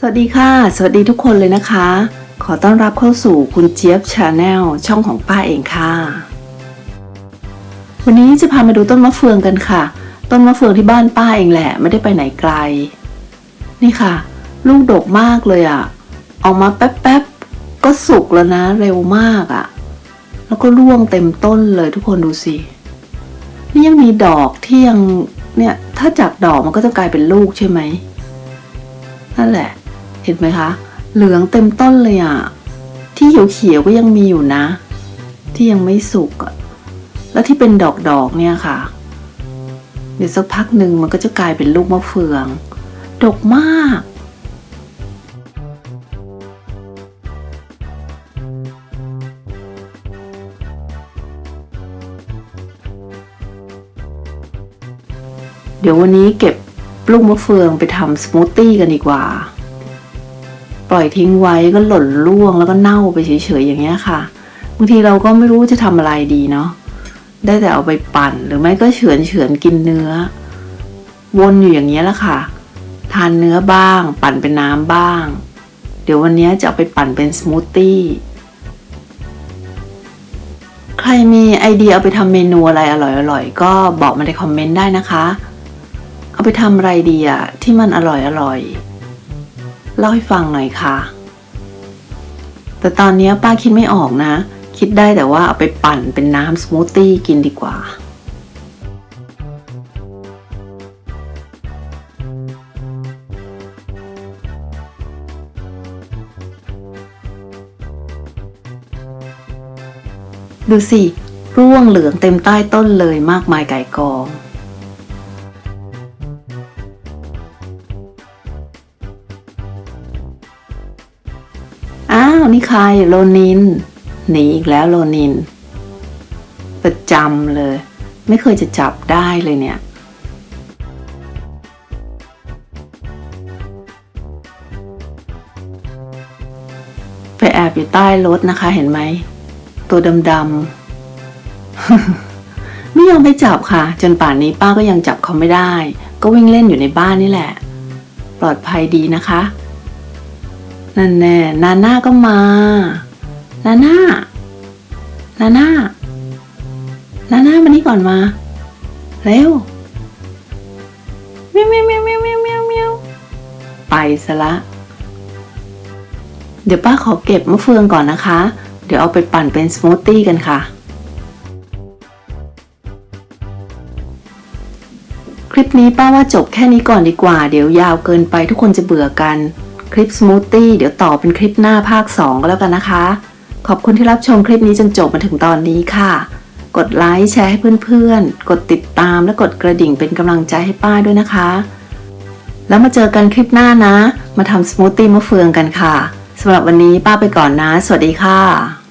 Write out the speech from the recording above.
สวัสดีค่ะ สวัสดีทุกคนเลยนะคะ ขอต้อนรับเข้าสู่คุณเจี๊ยบชาแนลช่องของป้าเองค่ะ วันนี้จะพามาดูต้นมะเฟืองกันค่ะ ต้นมะเฟืองที่บ้านป้าเองแหละไม่ได้ไปไหนไกล นี่ค่ะ ลูกดกมากเลยอะ่ะ ออกมาแป๊บๆก็สุกแล้วนะ เร็วมากอะ่ะ แล้วก็ร่วงเต็มต้นเลยทุกคนดูสินี่ยังมีดอกที่ยังเนี่ยถ้าจากดอกมันก็จะกลายเป็นลูกใช่ไหมนั่นแหละ เห็นไหมคะ เหลืองเต็มต้นเลยอะ่ะ ที่เขียวๆก็ยังมีอยู่นะ ที่ยังไม่สุกอะแล้วที่เป็นดอกๆเนี่ยค่ะ เดี๋ยวสักพักหนึ่งมันก็จะกลายเป็นลูกมะเฟือง ดกมากเดี๋ยววันนี้เก็บลูกมะเฟืองไปทำสมูทตี้กันดีกว่า ปล่อยทิ้งไว้ก็หล่นร่วงแล้วก็เน่าไปเฉยๆอย่างเงี้ยค่ะบางทีเราก็ไม่รู้จะทำอะไรดีเนาะได้แต่เอาไปปั่นหรือไม่ก็เฉือนเฉือนๆกินเนื้อ วนอยู่อย่างเงี้ยละค่ะ ทานเนื้อบ้าง ปั่นเป็นน้ำบ้าง เดี๋ยววันนี้จะเอาไปปั่นเป็นสมูทตี้ใครมีไอเดียเอาไปทำเมนูอะไรอร่อยๆก็บอกมาในคอมเมนต์ได้นะคะ เอาไปทำอะไรดีอะที่มันอร่อยๆ เล่าให้ฟังหน่อยค่ะ แต่ตอนนี้ป้าคิดไม่ออกนะ คิดได้แต่ว่าเอาไปปั่นเป็นน้ำสมูทตี้กินดีกว่าดูสิ ร่วงเหลืองเต็มใต้ต้นเลยมากมายไก่กองาวนี่ใครโลนิน หนีอีกแล้วโลนิน ประจำเลย ไม่เคยจะจับได้เลยเนี่ย ไปแอบอยู่ใต้รถนะคะเห็นไหม ตัวดำๆ ไม่ยอมไปจับค่ะ จนป่านนี้ป้าก็ยังจับเขาไม่ได้ ก็วิ่งเล่นอยู่ในบ้านนี่แหละ ปลอดภัยดีนะคะ นั่นแน่นาน่าก็มานาน่านาน่านาน่ามานี่ก่อนมา เร็วเมียวเมียวเมียวเมียวเมียวเมียวเมียวไปซะละ เดี๋ยวป้าขอเก็บมะเฟืองก่อนนะคะ เดี๋ยวเอาไปปั่นเป็นสมูทตี้กันค่ะ คลิปนี้ป้าว่าจบแค่นี้ก่อนดีกว่า เดี๋ยวยาวเกินไปทุกคนจะเบื่อกัน คลิปสมูทตี้เดี๋ยวต่อเป็นคลิปหน้าภาค 2 ก็แล้วกันนะคะ ขอบคุณที่รับชมคลิปนี้จนจบมาถึงตอนนี้ค่ะ กดไลค์แชร์ให้เพื่อนๆ กดติดตามและกดกระดิ่งเป็นกำลังใจให้ป้าด้วยนะคะ แล้วมาเจอกันคลิปหน้านะ มาทำสมูทตี้มะเฟืองกันค่ะสำหรับวันนี้ป้าไปก่อนนะ สวัสดีค่ะ